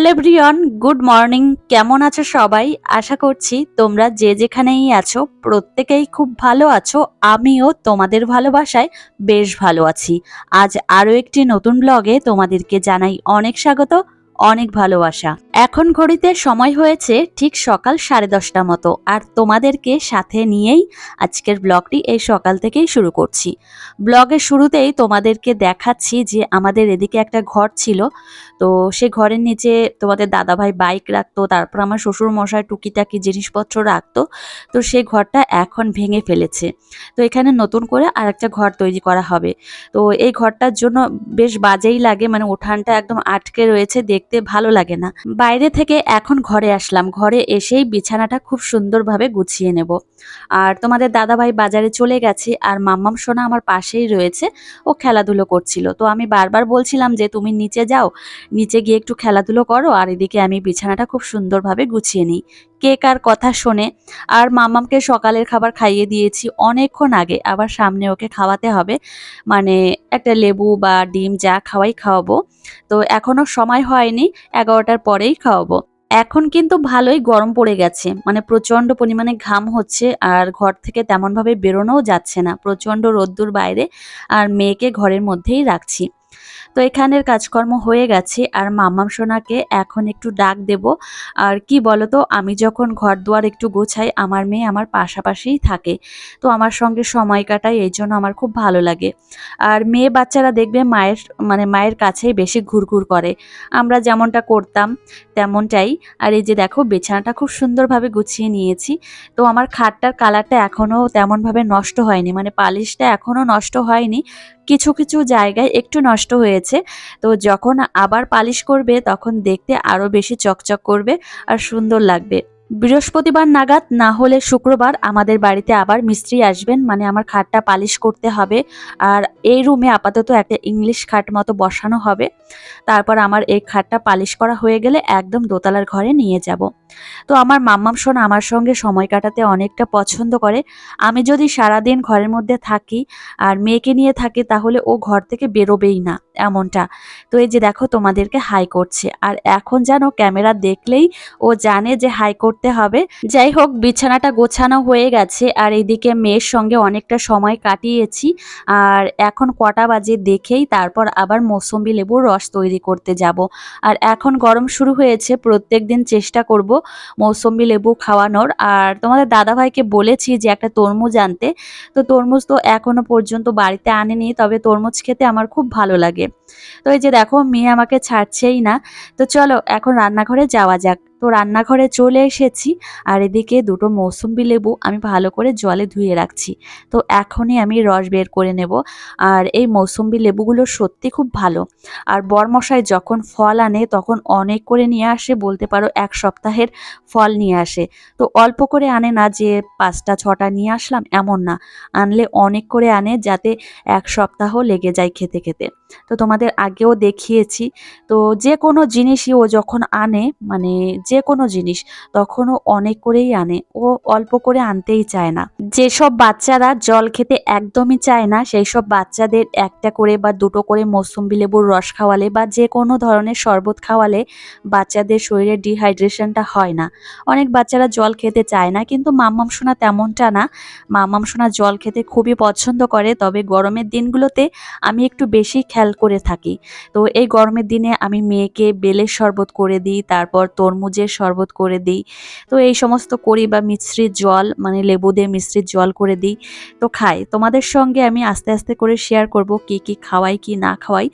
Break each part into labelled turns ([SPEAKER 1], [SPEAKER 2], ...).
[SPEAKER 1] Hello everyone, good morning. কেমন আছো সবাই? আশা করছি তোমরা যে যেখানেই আছো, প্রত্যেকেই খুব ভালো আছো। আমিও তোমাদের ভালোবাসায় বেশ ভালো আছি। আজ আরও একটি নতুন ব্লগে তোমাদেরকে জানাই অনেক স্বাগত। অনেক ভালোবাসা। এখন ঘড়িতে সময় হয়েছে ঠিক সকাল সাড়ে দশটা মতো। আর তোমাদেরকে সাথে নিয়েই আজকের ব্লগটি এই সকাল থেকেই শুরু করছি। ব্লগের শুরুতেই তোমাদেরকে দেখাচ্ছি যে আমাদের এদিকে একটা ঘর ছিল। তো সে ঘরের নিচে তোমাদের দাদাভাই বাইক রাখতো, তারপর আমার শ্বশুর মশাই টুকিটাকি জিনিসপত্র রাখতো। তো সেই ঘরটা এখন ভেঙে ফেলেছে। তো এখানে নতুন করে আর একটা ঘর তৈরি করা হবে। তো এই ঘরটার জন্য বেশ বাজেই লাগে মানে উঠানটা একদম আটকে রয়েছে দেখতে। ভালো লাগে না। বাইরে থেকে এখন ঘরে আসলাম। ঘরে এসেই বিছানাটা খুব সুন্দরভাবে গুছিয়ে নেব। আর তোমাদের দাদাভাই বাজারে চলে গেছে আর মাম্মাম সোনা আমার পাশেই রয়েছে। ও খেলাধুলো করছিল। তো আমি বারবার বলছিলাম যে, তুমি নিচে যাও। নিচে গিয়ে একটু খেলাধুলো করো আর এদিকে আমি বিছানাটা খুব সুন্দরভাবে গুছিয়ে নিই। কে কার কথা শোনে। আর মামামকে সকালের খাবার খাইয়ে দিয়েছি অনেকক্ষণ আগে। আবার সামনে ওকে খাওয়াতে হবে। মানে একটা লেবু বা ডিম যা খাওয়াই খাওয়াবো। তো এখনও সময় হয়নি। এগারোটার পরেই খাওয়াবো। এখন কিন্তু ভালোই গরম পড়ে গেছে। মানে প্রচণ্ড পরিমাণে ঘাম হচ্ছে আর ঘর থেকে তেমনভাবে বেরোনোও যাচ্ছে না। প্রচণ্ড রোদ্দুর বাইরে আর মেয়েকে ঘরের মধ্যেই রাখছি। তো এখানের কাজকর্ম হয়ে গেছে। আর মাম্মাম সোনাকে এখন একটু ডাক দেব। আর কি বলতো, আমি যখন ঘর দুয়ার একটু গোছাই, আমার মেয়ে আমার পাশাপাশিই থাকে। তো আমার সঙ্গে সময় কাটাই, এই জন্য আমার খুব ভালো লাগে। আর মেয়ে বাচ্চারা দেখবে মায়ের মানে মায়ের কাছেই বেশি ঘুরঘুর করে। আমরা যেমনটা করতাম, তেমনটাই। আর এই যে দেখো, বিছানাটা খুব সুন্দরভাবে গুছিয়ে নিয়েছি। তো আমার খাটটার কালারটা এখনও তেমনভাবে নষ্ট হয়নি। মানে পালিশটা এখনও নষ্ট হয়নি। কিছু কিছু জায়গায় একটু নষ্ট হয়েছে। তো যখন আবার পালিশ করবে, তখন দেখতে আরও বেশি চকচক করবে আর সুন্দর লাগবে। বৃহস্পতিবার নাগাদ না হলে শুক্রবার আমাদের বাড়িতে আবার মিস্ত্রি আসবেন। মানে আমার খাটটা পালিশ করতে হবে। আর এই রুমে আপাতত একটা ইংলিশ খাট মতো বসানো হবে। তারপর আমার এই খাটটা পালিশ করা হয়ে গেলে একদম দোতলার ঘরে নিয়ে যাব। তো আমার মাম্মাম শোন আমার সঙ্গে সময় কাটাতে অনেকটা পছন্দ করে। আমি যদি সারাদিন ঘরের মধ্যে থাকি আর মেয়েকে নিয়ে থাকি তাহলে ও ঘর থেকে বেরোবেই না, এমনটা। তো এই যে দেখো তোমাদেরকে হাই করছে। আর এখন যেন ক্যামেরা দেখলেই ও জানে যে হাই করতে হবে। যাই হোক, বিছানাটা গোছানো হয়ে গেছে আর এইদিকে মেয়ের সঙ্গে অনেকটা সময় কাটিয়েছি। আর এখন কটা বাজে দেখেই তারপর আবার মৌসম্বি লেবুর রস তৈরি করতে যাব। আর এখন গরম শুরু হয়েছে প্রত্যেক দিন চেষ্টা করব মৌসম্বি লেবু খাওয়ানোর। আর তোমাদের দাদাভাইকে বলেছি যে একটা তরমুজ আনতে। তো তরমুজ তো এখনও পর্যন্ত বাড়িতে আনেনি, তবে তরমুজ খেতে আমার খুব ভালো লাগে। তো এই যে দেখো, মেয়ে আমাকে ছাড়ছেই না। তো চলো, এখন রান্নাঘরে যাওয়া যাক। তো রান্নাঘরে চলে এসেছি আর এদিকে দুটো মৌসুম্বি লেবু আমি ভালো করে জলে ধুয়ে রাখছি। তো এখনই আমি রস বের করে নেব। আর এই মৌসুম্বি লেবুগুলো সত্যি খুব ভালো। আর বরমশাই যখন ফল আনে তখন অনেক করে নিয়ে আসে, বলতে পারো এক সপ্তাহের ফল নিয়ে আসে। তো অল্প করে আনে না যে পাঁচটা, ছটা নিয়ে আসলাম এমন না। আনলে অনেক করে আনে যাতে এক সপ্তাহ লেগে যায় খেতে খেতে। তো তোমাদের আগেও দেখিয়েছি। তো যে কোনো জিনিসই ও যখন আনে মানে যে কোনো জিনিস তখনও অনেক করেই আনে ও অল্প করে আনতেই চায় না। যেসব বাচ্চারা জল খেতে একদমই চায় না সেই সব বাচ্চাদের একটা করে বা দুটো করে মৌসুম্বি লেবুর রস খাওয়ালে বা যে কোনো ধরনের শরবত খাওয়ালে বাচ্চাদের শরীরে ডিহাইড্রেশনটা হয় না। অনেক বাচ্চারা জল খেতে চায় না, কিন্তু মাম্মাম সোনা তেমনটা না। মাম্মাম সোনা জল খেতে খুবই পছন্দ করে, তবে গরমের দিনগুলোতে আমি একটু বেশি খেয়াল করে থাকি। তো এই গরমের দিনে আমি মেয়েকে বেলের শরবত করে দিই, তারপর তরমুজের শরবত করে দিই। তো এই সমস্ত করি বা মিশ্রির জল মানে লেবু দিয়ে মিশ্রির জল করে দিই। তো খাই। তোমাদের সঙ্গে আমি আস্তে আস্তে করে শেয়ার করব কি কি খাওয়াই, কি না খাওয়াই।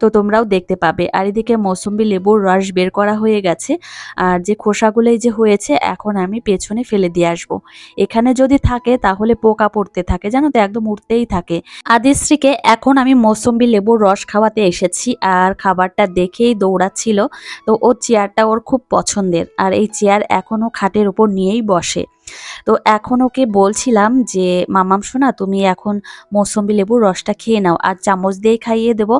[SPEAKER 1] তো তোমরাও দেখতে পাবে। আর এদিকে মৌসুম্বি লেবুর রস বের করা হয়ে গেছে। আর যে খোসাগুলোই যে হয়েছে, এখন আমি পেছনে ফেলে দিয়ে আসব। এখানে যদি থাকে, তাহলে পোকা পড়তে থাকে। জানো তো, একদম উঠতেই থাকে। আদিশ্রীকে এখন আমি মৌসুম্বি লেবুর রস খাওয়াতে এসেছি। আর খাবারটা দেখেই দৌড়াচ্ছিল। তো ওর চেয়ারটা ওর খুব পছন্দের আর এই চেয়ার এখনও খাটের ওপর নিয়েই বসে। তো এখন ওকে বলছিলাম যে, মামাম শোনা তুমি এখন মৌসম্বি লেবুর রসটা খেয়ে নাও, আর চামচ দিয়েই খাইয়ে দেবো।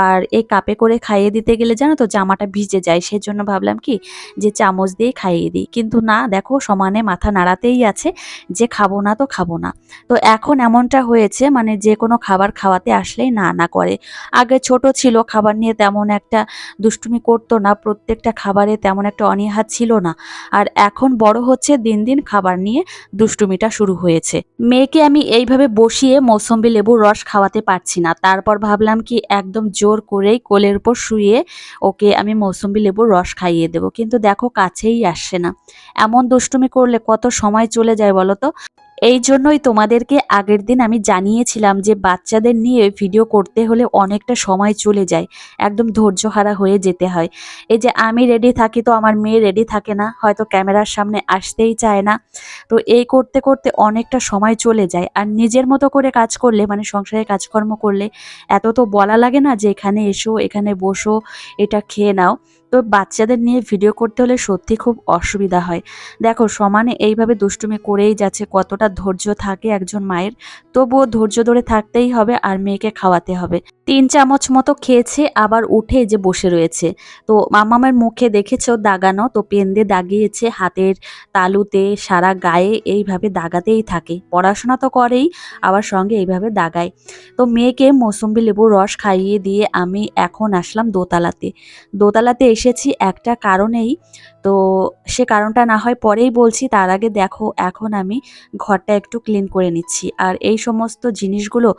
[SPEAKER 1] আর এই কাপে করে খাইয়ে দিতে গেলে জানো তো, জামাটা ভিজে যায়। সেজন্য ভাবলাম কি যে, চামচ দিয়ে খাইয়ে দিই। কিন্তু না, দেখো, সমানে মাথা নাড়াতেই আছে। যে খাব না তো খাব না। তো এখন এমনটা হয়েছে মানে যে কোনো খাবার খাওয়াতে আসলেই না না করে। আগে ছোট ছিল, খাবার নিয়ে তেমন একটা দুষ্টুমি করতো না। প্রত্যেকটা খাবারে তেমন একটা অনীহা ছিল না। আর এখন বড় হচ্ছে, দিন দিন খাবার নিয়ে দুষ্টুমিটা শুরু হয়েছে। মেয়েকে আমি এইভাবে বসিয়ে মৌসম্বি লেবুর রস খাওয়াতে পারছি না। তারপর ভাবলাম কি একদম জোর করেই কোলের উপর শুয়ে ওকে আমি মৌসম্বি লেবুর রস খাইয়ে দেবো। কিন্তু দেখো কাছেই আসছে না। এমন দুষ্টুমি করলে কত সময় চলে যায় বলতো এই জন্যই তোমাদেরকে আগের দিন আমি জানিয়েছিলাম যে বাচ্চাদের নিয়ে ভিডিও করতে হলে অনেকটা সময় চলে যায়, একদম ধৈর্যহারা হয়ে যেতে হয়। এই যে আমি রেডি থাকি তো আমার মেয়ে রেডি থাকে না, হয়তো ক্যামেরার সামনে আসতেই চায় না। তো এই করতে করতে অনেকটা সময় চলে যায়। আর নিজের মতো করে কাজ করলে মানে সংসারে কাজকর্ম করলে, এত তো বলা লাগে না যে এখানে এসো, এখানে বসো, এটা খেয়ে নাও। তো বাচ্চাদের নিয়ে ভিডিও করতে হলে সত্যি খুব অসুবিধা হয়। দেখো, সমানে এইভাবে দুষ্টুমি করেই যাচ্ছে, কতটা ধৈর্য থাকে একজন মায়ের, তবুও ধৈর্য ধরে থাকতেই হবে আর মেয়েকে খাওয়াতে হবে। তিন চামচ মতো খেয়েছে, আবার উঠে যে বসে রয়েছে। তো মামামের মুখে দেখেছ দাগানো, তো পেন দিয়ে দাগিয়েছে হাতের তালুতে, সারা গায়ে এইভাবে দাগাতেই থাকে। পড়াশোনা তো করেই, আবার সঙ্গে এইভাবে দাগায়। তো মেয়েকে মৌসুম্বি লেবুর রস খাইয়ে দিয়ে আমি এখন আসলাম দোতলাতে। দোতলাতে এসেছি একটা কারণেই, তো সে কারণটা না হয় পরেই বলছি, তার আগে দেখো, এখন আমি ঘরটা একটু ক্লিন করে নিচ্ছি। আর এই সমস্ত জিনিসগুলো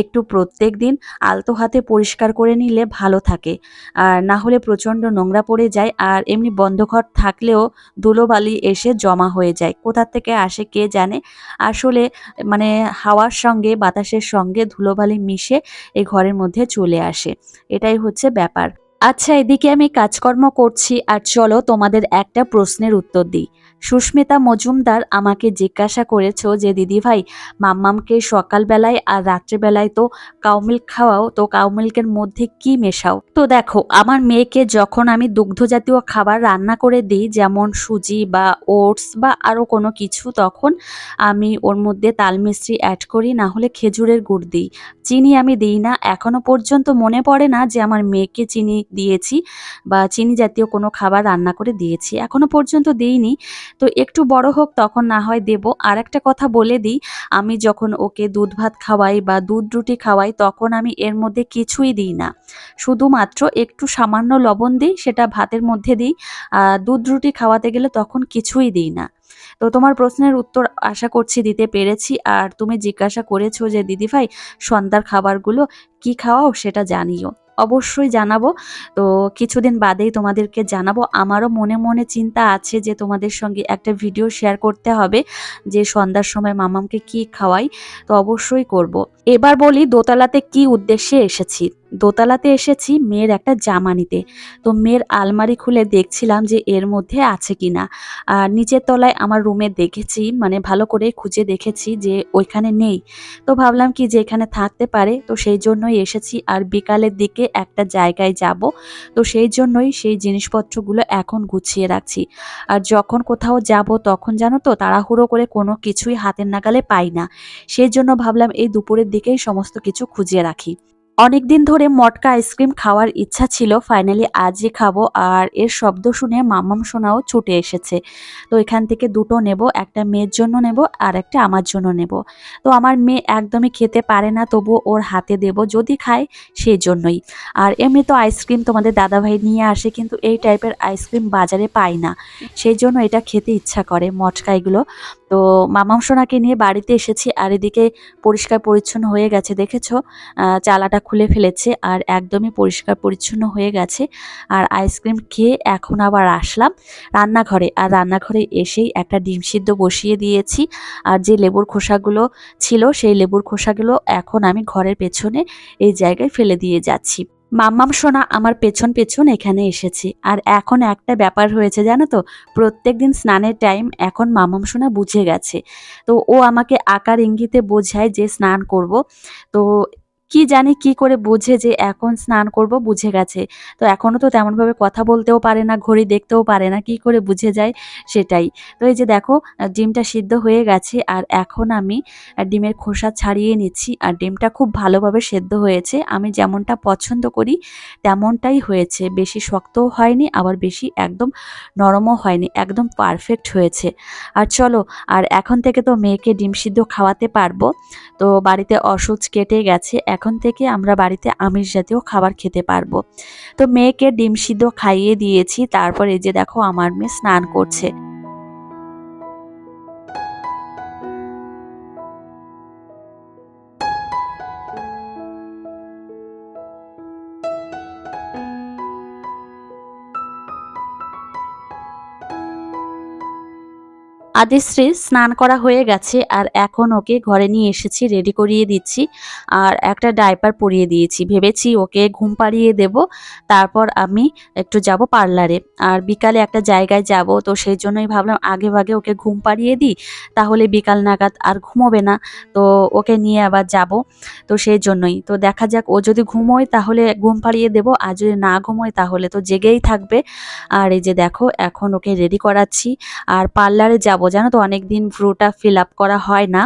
[SPEAKER 1] একটু প্রত্যেক দিন আলতো হাতে পরিষ্কার করে নিলে ভালো থাকে। আর না হলে প্রচণ্ড নোংরা পড়ে যায় আর এমনি বন্ধ ঘর থাকলেও ধুলোবালি এসে জমা হয়ে যায়। কোথার থেকে আসে কে জানে? আসলে মানে হাওয়ার সঙ্গে, বাতাসের সঙ্গে ধুলোবালি মিশে এই ঘরের মধ্যে চলে আসে। এটাই হচ্ছে ব্যাপার। আচ্ছা এদিকে আমি কাজকর্ম করছি আর চলো তোমাদের একটা প্রশ্নের উত্তর দিই। সুস্মিতা মজুমদার আমাকে জিজ্ঞাসা করেছ যে, দিদি ভাই, মাম্মামকে সকালবেলায় আর রাত্রেবেলায় তো কাউমিল্ক খাওয়াও, তো কাউমিল্কের মধ্যে কি মেশাও? তো দেখো, আমার মেয়েকে যখন আমি দুগ্ধ জাতীয় খাবার রান্না করে দিই, যেমন সুজি বা ওটস বা আরও কোনো কিছু, তখন আমি ওর মধ্যে তাল মিশ্রি অ্যাড করি, না হলে খেজুরের গুড় দিই। চিনি আমি দিই না। এখনও পর্যন্ত মনে পড়ে না যে, আমার মেয়েকে চিনি দিয়েছি বা চিনি জাতীয় কোনো খাবার রান্না করে দিয়েছি। এখনও পর্যন্ত দিইনি। তো একটু বড় হোক তখন না হয় দেব। আর একটা কথা বলে দিই, আমি যখন ওকে দুধ ভাত খাওয়াই বা দুধ রুটি খাওয়াই তখন আমি এর মধ্যে কিছুই দিই না। শুধুমাত্র একটু সামান্য লবণ দিই, সেটা ভাতের মধ্যে দিই দুধ রুটি খাওয়াতে গেলে তখন কিছুই দিই না। তো তোমার প্রশ্নের উত্তর আশা করছি দিতে পেরেছি, আর তুমি জিজ্ঞাসা করেছ যে, দিদিভাই, সন্ধ্যার খাবারগুলো কি খাওয়াও সেটা জানিও। অবশ্যই জানাব। তো কিছুদিন বাদেই তোমাদেরকে জানাব। আমারও মনে মনে চিন্তা আছে যে তোমাদের সঙ্গে একটা ভিডিও শেয়ার করতে হবে, যে সন্ধ্যার সময় মামামকে কি খাওয়াই, তো অবশ্যই করব। এবার বলি দোতলাতে কি উদ্দেশ্যে এসেছি। দোতলাতে এসেছি মেয়ের একটা জামা নিতে। তো মেয়ের আলমারি খুলে দেখছিলাম যে এর মধ্যে আছে কি না আর নিচের তলায় আমার রুমে দেখেছি মানে ভালো করে খুঁজে দেখেছি যে ওইখানে নেই। তো ভাবলাম কি যে এখানে থাকতে পারে, তো সেই জন্যই এসেছি। আর বিকালের দিকে একটা জায়গায় যাব, তো সেই জন্যই সেই জিনিসপত্রগুলো এখন গুছিয়ে রাখছি। আর যখন কোথাও যাব তখন জানো তো, তাড়াহুড়ো করে কোনো কিছুই হাতের নাগালে পাই না। সেই জন্য ভাবলাম এই দুপুরের দিকেই সমস্ত কিছু খুঁজে রাখি। অনেক দিন ধরে মটকা আইসক্রিম খাওয়ার ইচ্ছা ছিল, ফাইনালি আজই খাব। আর এর শব্দ শুনে মামাম সোনাও ছুটে এসেছে। তো এখান থেকে দুটো নেব, একটা মেয়ের জন্য নেব আর একটা আমার জন্য নেব। তো আমার মেয়ে একদমই খেতে পারে না তবু ওর হাতে দেব, যদি খায় সেই জন্যই। আর এমনি তো আইসক্রিম তোমাদের দাদাভাই নিয়ে আসে, কিন্তু এই টাইপের আইসক্রিম বাজারে পাই না। সেই জন্য এটা খেতে ইচ্ছা করে মটকা এগুলো। তো মামাম সোনাকে নিয়ে বাড়িতে এসেছি, আর এদিকে পরিষ্কার পরিচ্ছন্ন হয়ে গেছে, দেখেছ? চালাটা খুলে ফেলেছে আর একদমই পরিষ্কার পরিচ্ছন্ন হয়ে গেছে। আর আইসক্রিম খেয়ে এখন আবার আসলাম রান্নাঘরে। আর রান্নাঘরে এসেই একটা ডিম সিদ্ধ বসিয়ে দিয়েছি। আর যে লেবুর খোসাগুলো ছিল, সেই লেবুর খোসাগুলো এখন আমি ঘরের পেছনে এই জায়গায় ফেলে দিয়ে যাচ্ছি। মাম্মাম সোনা আমার পেছন পেছন এখানে এসেছে। আর এখন একটা ব্যাপার হয়েছে, জানো তো? প্রত্যেক দিন স্নানের টাইম এখন মাম্মাম সোনা বুঝে গেছে। তো ও আমাকে আকার ইঙ্গিতে বোঝায় যে স্নান করব। তো কি জানি কি করে বুঝে যে এখন স্নান করব বুঝে গেছে। তো এখনও তো তেমনভাবে কথা বলতেও পারে না, ঘড়ি দেখতেও পারে না, কি করে বুঝে যায় সেটাই। তো এই যে দেখো, ডিমটা সিদ্ধ হয়ে গেছে আর এখন আমি ডিমের খোসা ছাড়িয়ে নিচ্ছি আর ডিমটা খুব ভালোভাবে সেদ্ধ হয়েছে। আমি যেমনটা পছন্দ করি তেমনটাই হয়েছে। বেশি শক্তও হয়নি, আবার বেশি একদম নরমও হয়নি, একদম পারফেক্ট হয়েছে। আর চলো, আর এখন থেকে তো মেয়েকে ডিম সিদ্ধ খাওয়াতে পারব। তো বাড়িতে অসুচ কেটে গেছে এখন থেকে আমরা বাড়িতে আমিষ জাতীয় খাবার খেতে পারব। তো মেয়েকে ডিম সিদ্ধ খাইয়ে দিয়েছি, তারপর এই যে দেখো আমার মেয়ে স্নান করছে। আদিশ্রী স্নান করা হয়ে গেছে আর এখন ওকে ঘরে নিয়ে এসেছি রেডি করিয়ে দিচ্ছি আর একটা ডাইপার পরিয়ে দিয়েছি। ভেবেছি ওকে ঘুম পাড়িয়ে দেব, তারপর আমি একটু যাব পার্লারে আর বিকালে একটা জায়গায় যাব, তো সেই জন্যই ভাবলাম আগে ভাগে ওকে ঘুম পাড়িয়ে দিই, তাহলে বিকাল নাগাদ আর ঘুমোবে না। তো ওকে নিয়ে আবার যাব, তো সেই জন্যই। তো দেখা যাক, ও যদি ঘুমোয় তাহলে ঘুম পাড়িয়ে দেব, আর যদি না ঘুমোয় তাহলে তো জেগেই থাকবে। আর এই যে দেখো, এখন ওকে রেডি করাচ্ছি। আর পার্লারে যাব জানো তো অনেক দিন ভ্রুটা ফিল আপ করা হয় না।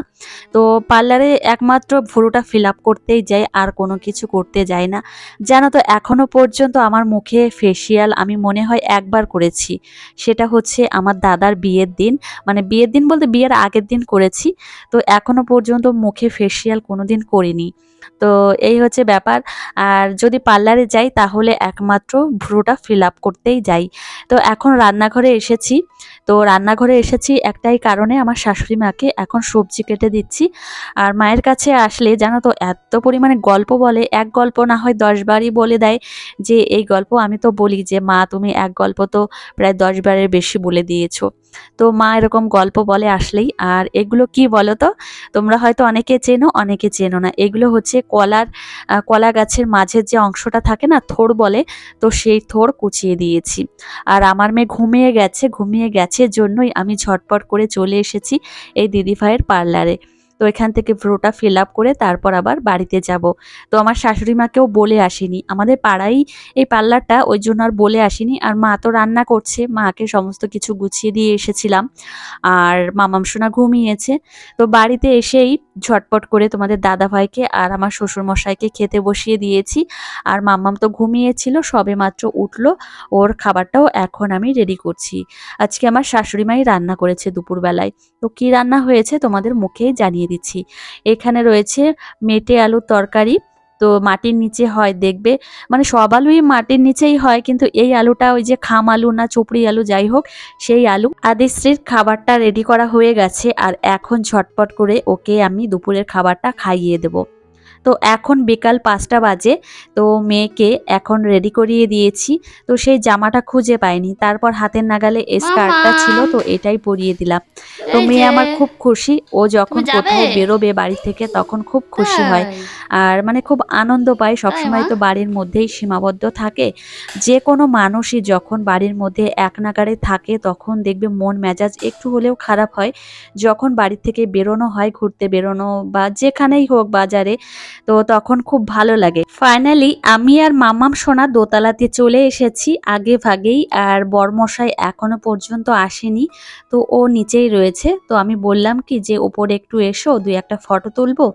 [SPEAKER 1] তো পার্লারে একমাত্র ভ্রুটা ফিল আপ করতেই যাই, আর কোনো কিছু করতে যাই না। জানো তো, এখনও পর্যন্ত আমার মুখে ফেসিয়াল আমি মনে হয় একবার করেছি। সেটা হচ্ছে আমার দাদার বিয়ের দিন। মানে বিয়ের দিন বলতে বিয়ের আগের দিন করেছি। তো এখনও পর্যন্ত মুখে ফেসিয়াল কোনোদিন করিনি। তো এই হচ্ছে ব্যাপার। আর যদি পার্লারে যাই, তাহলে একমাত্র ভ্রুটা ফিল আপ করতেই যাই। তো এখন রান্নাঘরে এসেছি। তো রান্নাঘরে এসেছি একটাই কারণে আমার শাশুড়ি মাকে এখন সবজি কেটে দিচ্ছি। আর মায়ের কাছে আসলে জানো তো, এত পরিমাণে গল্প বলে, এক গল্প না হয় দশ বারই বলে দেয় যে, এই গল্প আমি তো বলি যে, মা তুমি এক গল্প তো প্রায় দশ বারের বেশি বলে দিয়েছ। তো মা এরকম গল্প বলে আসলেই। আর এগুলো কি বলো তো? তোমরা হয়তো অনেকে চেনো অনেকে চেনো না। এগুলো হচ্ছে কলার কলা গাছের মাঝের যে অংশটা থাকে না থোর বলে, তো সেই থোর কুচিয়ে দিয়েছি। আর আমার মেয়ে ঘুমিয়ে গেছে ঘুমিয়ে গেছে জন্যই আমি ঝটপট করে চলে এসেছি এই দিদিভাইয়ের পার্লারে। তো এখান থেকে ভ্রোটা ফিল আপ করে তারপর আবার বাড়িতে যাব। তো আমার শাশুড়ি মাকেও বলে আসিনি। আমাদের পাড়াই এই পার্লারটা ওই জন্য আর বলে আসিনি। আর মা তো রান্না করছে। মাকে সমস্ত কিছু গুছিয়ে দিয়ে এসেছিলাম। আর মামাম সোনা ঘুমিয়েছে। তো বাড়িতে এসেই ঝটপট করে তোমাদের দাদা ভাইকে আর আমার শ্বশুর মশাইকে খেতে বসিয়ে দিয়েছি। আর মাম্মাম তো ঘুমিয়েছিল, সবে মাত্র উঠল। ওর খাবারটাও এখন আমি রেডি করছি। আজকে আমার শাশুড়ি মাই রান্না করেছে দুপুরবেলায়। তো কি রান্না হয়েছে তোমাদের মুখেই জানিয়ে দিচ্ছি। এখানে রয়েছে মেটে আলুর তরকারি। তো মাটির নিচে হয়, দেখবে? মানে সব আলুই মাটির নিচেই হয়, কিন্তু এই আলুটা ওই যে খাম আলু না চুপড়ি আলু, যাই হোক, সেই আলু আদিশ্রীর খাবারটা রেডি করা হয়ে গেছে। আর এখন ঝটপট করে ওকে আমি দুপুরের খাবারটা খাইয়ে দেবো। তো এখন বিকাল পাঁচটা বাজে তো মেয়েকে এখন রেডি করিয়ে দিয়েছি। তো সেই জামাটা খুঁজে পাইনি তারপর হাতের নাগালে স্কার্টটা। ছিল তো এটাই পরিয়ে দিলাম। তো মেয়ে আমার খুব খুশি ও যখন কোথাও বেরোবে বাড়ি থেকে তখন খুব খুশি হয়। আর মানে খুব আনন্দ পায় সবসময় তো বাড়ির মধ্যেই সীমাবদ্ধ থাকে। যে কোনো মানুষই যখন বাড়ির মধ্যে এক নাগারে থাকে তখন দেখবে মন মেজাজ একটু হলেও খারাপ হয়। যখন বাড়ি থেকে বেরোনো হয় ঘুরতে বেরোনো বা যেখানেই হোক বাজারে তো তখন খুব ভালো লাগে। ফাইনালি আমি আর মামাম সোনা দোতলাতে চলে এসেছি আগে ভাগেই আর বরমশাই এখনও পর্যন্ত আসেনি। তো ও নিচেই রয়েছে। তো আমি বললাম কি যে, ওপরে একটু এসো, দুই একটা ফটো তুলবো,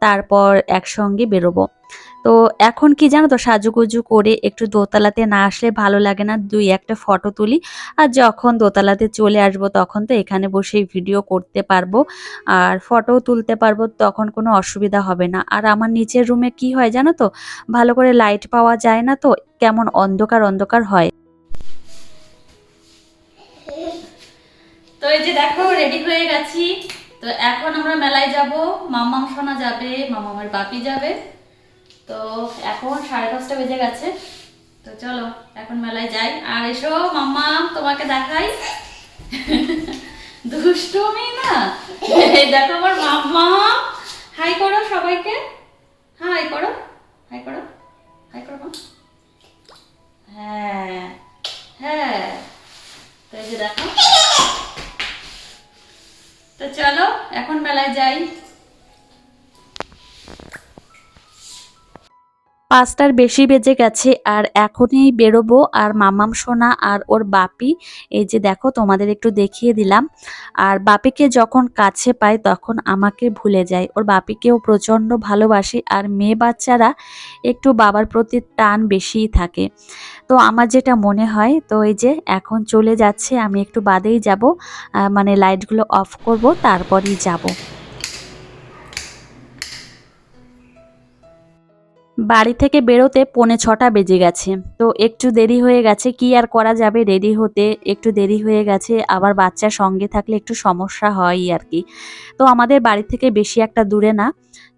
[SPEAKER 1] তারপর একসঙ্গে বেরোবো। তো এখন কি জানো তো, সাজুগুজু করে একটু দোতলাতে না আসলে ভালো লাগে না। দুই একটা ফটো তুলি আর যখন দোতলাতে চলে আসব তখন তো এখানে বসেই ভিডিও করতে পারব আর ফটোও তুলতে পারব, তখন কোনো অসুবিধা হবে না। আর আমার নিচের রুমে কি হয় জানো তো, ভালো করে লাইট পাওয়া যায় না তো, কেমন অন্ধকার অন্ধকার হয়। তো এই যে দেখো রেডি হয়ে গেছি। তো এখন আমরা মেলায় যাব, মামাম সোনা যাবে, মামামের বাপি যাবে। তো এখন সাড়ে পাঁচটা বেজে গেছে। তো চলো, এখন মেলায় যাই। আর এসো, মাম্মা, তোমাকে দেখাই। দুষ্টুমি না? দেখো আমার মাম্মা। হাই করো সবাইকে। হ্যাঁ হাই করো। হাই করো। হাই করো, মা। হ্যাঁ হ্যাঁ। তো এই যে দেখো। তো চলো, এখন মেলায় যাই। পাঁচটার বেশি বেজে গেছে আর এখনই বেরোবো আর মামাম সোনা আর ওর বাপি, এই যে দেখো তোমাদের একটু দেখিয়ে দিলাম। আর বাপিকে যখন কাছে পাই তখন আমাকে ভুলে যায়। ওর বাপিকেও প্রচণ্ড ভালোবাসি আর মেয়ে বাচ্চারা একটু বাবার প্রতি টান বেশিই থাকে। তো আমার যেটা মনে হয়, তো এই যে এখন চলে যাচ্ছে, আমি একটু বাদেই যাব। মানে লাইটগুলো অফ করব, তারপরই যাব। বাড়ি থেকে বেরোতে পৌনে ছটা বেজে গেছে। তো একটু দেরি হয়ে গেছে, কি আর করা যাবে? রেডি হতে একটু দেরি হয়ে গেছে, আবার বাচ্চা সঙ্গে থাকলে একটু সমস্যা হয় আর কি। তো আমাদের বাড়ি থেকে বেশি একটা দূরে না।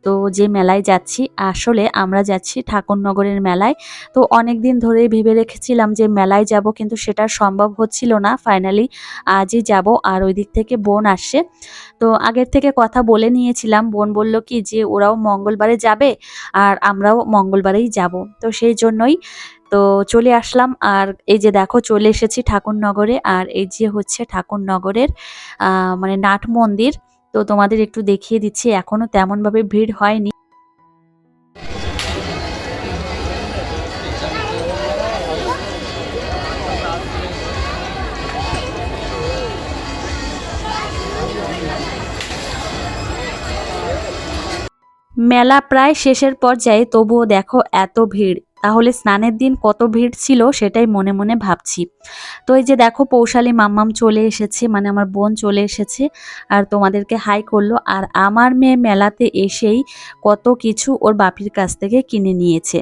[SPEAKER 1] তো যে মেলায় যাচ্ছি, আসলে আমরা যাচ্ছি ঠাকুরনগরের মেলায়। তো অনেক দিন ধরেই ভেবে রেখেছিলাম যে মেলায় যাব, কিন্তু সেটা সম্ভব হচ্ছিল না। ফাইনালি আজই যাব, আর ওই দিক থেকে বোন আসে তো আগের থেকে কথা বলে নিয়েছিলাম। বোন বলল কি যে, ওরাও মঙ্গলবারে যাবে, আর আমরাও মঙ্গলবারেই যাব। তো সেই জন্যই তো চলে আসলাম। আর এই যে দেখো, চলে এসেছি ঠাকুরনগরে। আর এই যে হচ্ছে ঠাকুরনগরের মানে নাট মন্দির। তো তোমাদের একটু দেখিয়ে দিচ্ছি এখনও তেমনভাবে ভিড় হয়নি। মেলা প্রায় শেষের পর্যায়ে, তবুও দেখো এত ভিড়। তাহলে স্নানের দিন কত ভিড় ছিল সেটাই মনে মনে ভাবছি। তো এই যে দেখো পৌশালী মাম্মাম চলে এসেছে মানে আমার বোন চলে এসেছে আর তোমাদেরকে হাই করল। আর আমার মেয়ে মেলাতে এসেই কত কিছু ওর বাপির কাছ থেকে কিনে নিয়েছে।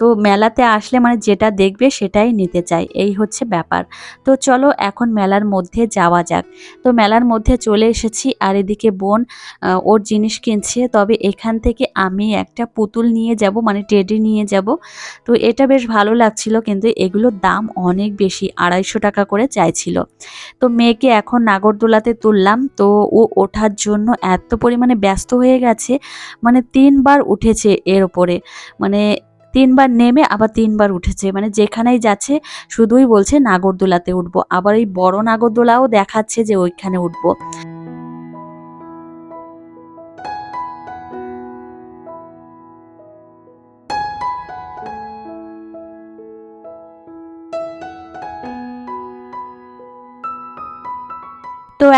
[SPEAKER 1] তো মেলাতে আসলে মানে যেটা দেখবে সেটাই নিতে চাই এই হচ্ছে ব্যাপার। তো চলো এখন মেলার মধ্যে যাওয়া যাক। তো মেলার মধ্যে চলে এসেছি আর এদিকে বোন ওর জিনিস কিনছে। তবে এখান থেকে আমি একটা পুতুল নিয়ে যাব মানে টেডি নিয়ে যাব। তো এটা বেশ ভালো লাগছিল কিন্তু এগুলোর দাম অনেক বেশি, আড়াইশো টাকা করে চাইছিল। তো মেয়েকে এখন নাগরদোলাতে তুললাম। তো ও ওঠার জন্য এত পরিমাণে ব্যস্ত হয়ে গেছে মানে তিনবার উঠেছে এর ওপরে। মানে তিনবার নেমে আবার তিনবার উঠেছে। মানে যেখানেই যাচ্ছে শুধুই বলছে, নাগরদোলাতে উঠবো। আবার এই বড় নাগরদোলাও দেখাচ্ছে যে ওইখানে উঠবো।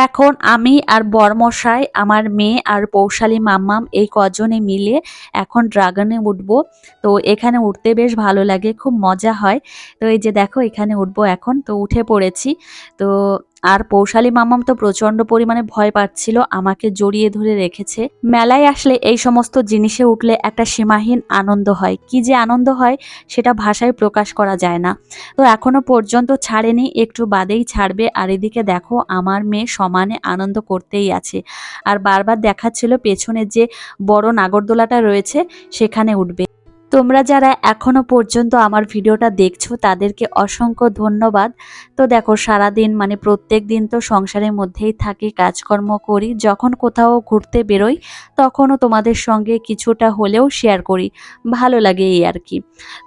[SPEAKER 1] এখন আমি আর বরমশাই, আমার মেয়ে আর পৌশালী মাম্মাম এই কজনে মিলে এখন ড্রাগনে উঠব। তো এখানে উঠতে বেশ ভালো লাগে, খুব মজা হয়। তো এই যে দেখো এখানে উঠবো এখন, তো উঠে পড়েছি। তো আর পৌশালী মামাম তো প্রচণ্ড পরিমাণে ভয় পাচ্ছিল, আমাকে জড়িয়ে ধরে রেখেছে। মেলায় আসলে এই সমস্ত জিনিসে উঠলে একটা সীমাহীন আনন্দ হয়। কি যে আনন্দ হয় সেটা ভাষায় প্রকাশ করা যায় না। তো এখনও পর্যন্ত ছাড়েনি, একটু বাদেই ছাড়বে। আর এদিকে দেখো, আমার মেয়ে সমানে আনন্দ করতেই আছে। আর বারবার দেখাচ্ছিল পেছনে যে বড় নাগরদোলাটা রয়েছে, সেখানে উঠবে। তোমরা যারা এখনও পর্যন্ত আমার ভিডিওটা দেখছ, তাদেরকে অসংখ্য ধন্যবাদ। তো দেখো, সারাদিন মানে প্রত্যেক দিন তো সংসারের মধ্যেই থাকি, কাজকর্ম করি, যখন কোথাও ঘুরতে বেরোই, তখনও তোমাদের সঙ্গে কিছুটা হলেও শেয়ার করি। ভালো লাগে এই আর কি।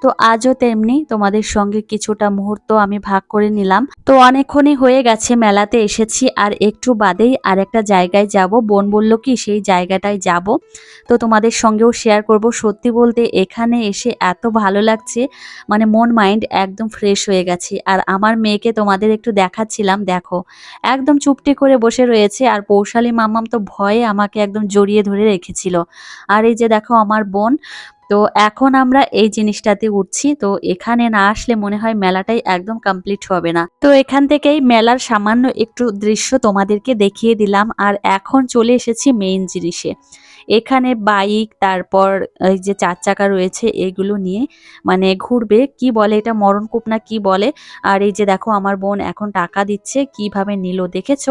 [SPEAKER 1] তো আজও তেমনি তোমাদের সঙ্গে কিছুটা মুহূর্ত আমি ভাগ করে নিলাম। তো অনেকক্ষণই হয়ে গেছে, মেলাতে এসেছি, আর একটু বাদেই আর একটা জায়গায় যাব। বোন বলল কি, সেই জায়গাটায় যাব। তো তোমাদের সঙ্গেও শেয়ার করব। সত্যি বলতে এখানে এখানে এসে এত ভালো লাগছে। মানে মন, মাইন্ড একদম ফ্রেশ হয়ে গেছে। আর আমার মেয়েকে তোমাদের একটু দেখাচ্ছিলাম, দেখো। একদম চুপটি করে বসে রয়েছে আর পৌশালী মামাম তো ভয়ে আমাকে একদম জড়িয়ে ধরে রেখেছিল। আর এই যে দেখো আমার বোন, তো এখন আমরা এই জিনিসটাতে উঠছি। তো এখানে না আসলে মনে হয় মেলাটাই একদম কমপ্লিট হবে না। তো এখান থেকেই মেলার সামান্য একটু দৃশ্য তোমাদেরকে দেখিয়ে দিলাম। আর এখন চলে এসেছি মেইন জিনিসে। এখানে বাইক, তারপর এই যে চার চাকা রয়েছে, এগুলো নিয়ে মানে ঘুরবে। কি বলে এটা? মরণকূপ না কি বলে? আর এই যে দেখো, আমার বোন এখন টাকা দিচ্ছে, কীভাবে নিল দেখেছ?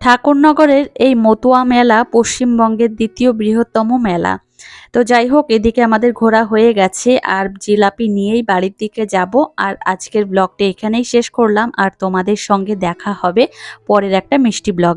[SPEAKER 1] ঠাকুরনগরের এই মতুয়া মেলা পশ্চিমবঙ্গের দ্বিতীয় বৃহত্তম মেলা। তো যাই হোক, এদিকে আমাদের ঘোরা হয়ে গেছে। আর জিলাপি নিয়েই বাড়ির দিকে যাব। আর আজকের ব্লগটা এখানেই শেষ করলাম। আর তোমাদের সঙ্গে দেখা হবে পরের একটা মিষ্টি ব্লগ।